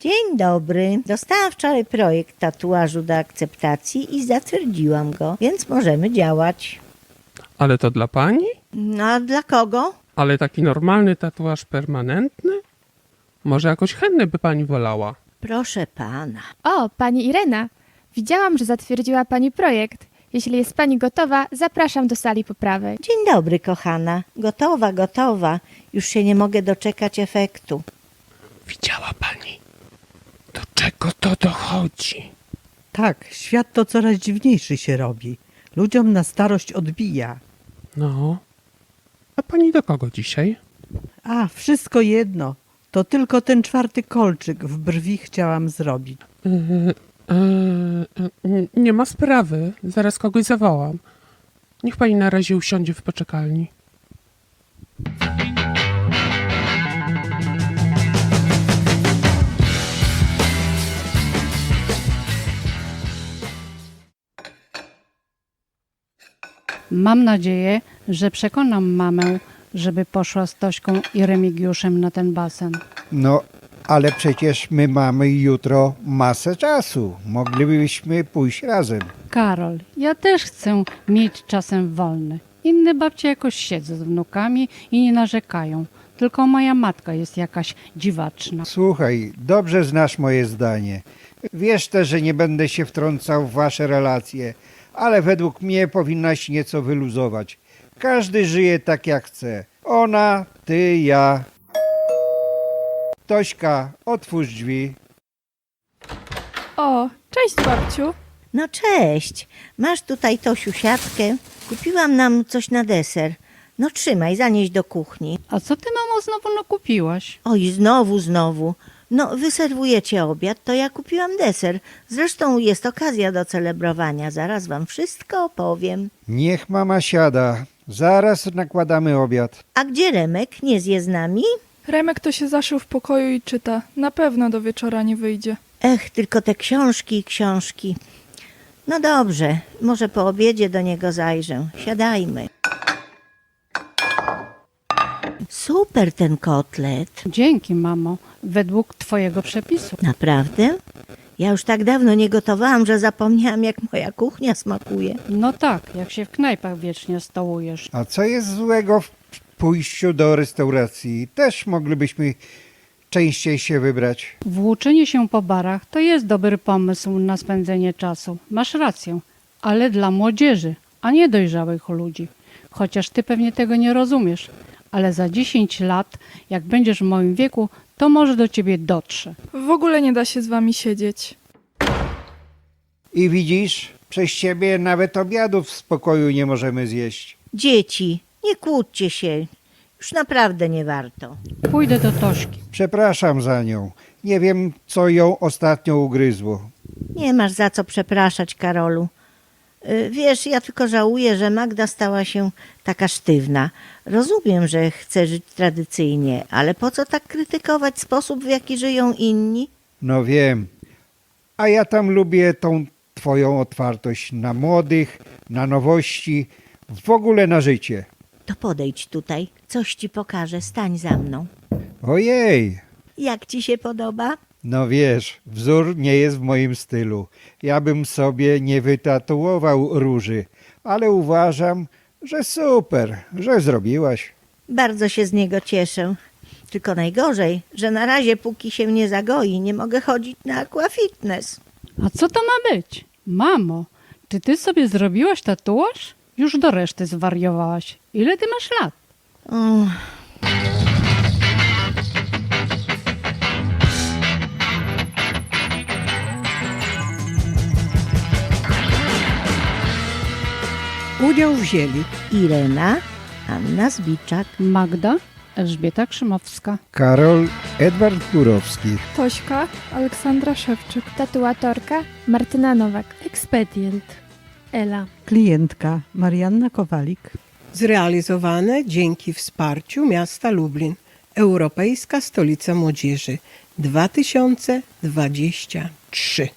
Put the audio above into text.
Dzień dobry. Dostałam wczoraj projekt tatuażu do akceptacji i zatwierdziłam go, więc możemy działać. Ale to dla pani? No a dla kogo? Ale taki normalny tatuaż permanentny? Może jakoś chętny by pani wolała? Proszę pana. O, pani Irena. Widziałam, że zatwierdziła pani projekt. Jeśli jest pani gotowa, zapraszam do sali po prawej. Dzień dobry, kochana. Gotowa, gotowa. Już się nie mogę doczekać efektu. Widziała pani? Czego to dochodzi? Tak, świat to coraz dziwniejszy się robi. Ludziom na starość odbija. No. A pani do kogo dzisiaj? A, wszystko jedno. To tylko ten czwarty kolczyk w brwi chciałam zrobić. Yy, yy, nie ma sprawy. Zaraz kogoś zawołam. Niech pani na razie usiądzie w poczekalni. Mam nadzieję, że przekonam mamę, żeby poszła z Tośką i Remigiuszem na ten basen. No, ale przecież my mamy jutro masę czasu. Moglibyśmy pójść razem. Karol, ja też chcę mieć czasem wolny. Inne babcie jakoś siedzą z wnukami i nie narzekają. Tylko moja matka jest jakaś dziwaczna. Słuchaj, dobrze znasz moje zdanie. Wiesz też, że nie będę się wtrącał w wasze relacje, ale według mnie powinnaś nieco wyluzować. Każdy żyje tak jak chce. Ona, ty, ja. Tośka, otwórz drzwi. O, cześć babciu. No cześć. Masz tutaj Tosiu siatkę. Kupiłam nam coś na deser. No trzymaj, zanieś do kuchni. A co ty, mamo, znowu nakupiłaś? Oj, znowu, znowu. No, wy serwujecie obiad, to ja kupiłam deser. Zresztą jest okazja do celebrowania. Zaraz wam wszystko opowiem. Niech mama siada. Zaraz nakładamy obiad. A gdzie Remek? Nie zje z nami? Remek to się zaszył w pokoju i czyta. Na pewno do wieczora nie wyjdzie. Ech, tylko te książki i książki. No dobrze, może po obiedzie do niego zajrzę. Siadajmy. Super ten kotlet. Dzięki, mamo, według twojego przepisu. Naprawdę? Ja już tak dawno nie gotowałam, że zapomniałam, jak moja kuchnia smakuje. No tak, jak się w knajpach wiecznie stołujesz. A co jest złego w pójściu do restauracji? Też moglibyśmy częściej się wybrać. Włóczenie się po barach to jest dobry pomysł na spędzenie czasu. Masz rację, ale dla młodzieży, a nie dojrzałych ludzi. Chociaż ty pewnie tego nie rozumiesz, ale za 10 lat, jak będziesz w moim wieku, to może do ciebie dotrze. W ogóle nie da się z wami siedzieć. I widzisz, przez ciebie nawet obiadu w spokoju nie możemy zjeść. Dzieci, nie kłóćcie się. Już naprawdę nie warto. Pójdę do Tośki. Przepraszam za nią. Nie wiem, co ją ostatnio ugryzło. Nie masz za co przepraszać, Karolu. Y, Wiesz, ja tylko żałuję, że Magda stała się taka sztywna. Rozumiem, że chce żyć tradycyjnie, ale po co tak krytykować sposób, w jaki żyją inni? No wiem. A ja tam lubię tą twoją otwartość na młodych, na nowości, w ogóle na życie. To podejdź tutaj, coś ci pokażę, stań za mną. Ojej, Jak ci się podoba? No wiesz, wzór nie jest w moim stylu. Ja bym sobie nie wytatuował róży, ale uważam, że super, że zrobiłaś. Bardzo się z niego cieszę. Tylko najgorzej, że na razie póki się nie zagoi, nie mogę chodzić na aquafitness. A co to ma być? Mamo, czy ty sobie zrobiłaś tatuaż? Już do reszty zwariowałaś. Ile ty masz lat? Mm, Udział wzięli Irena, Anna Zbiczak, Magda, Elżbieta Krzymowska. Karol Edward Kurowski. Tośka, Aleksandra Szewczyk. Tatuatorka Martyna Nowak. Ekspedient. Ela. klientka Marianna Kowalik. Zrealizowane dzięki wsparciu miasta Lublin. Europejska Stolica Młodzieży 2023.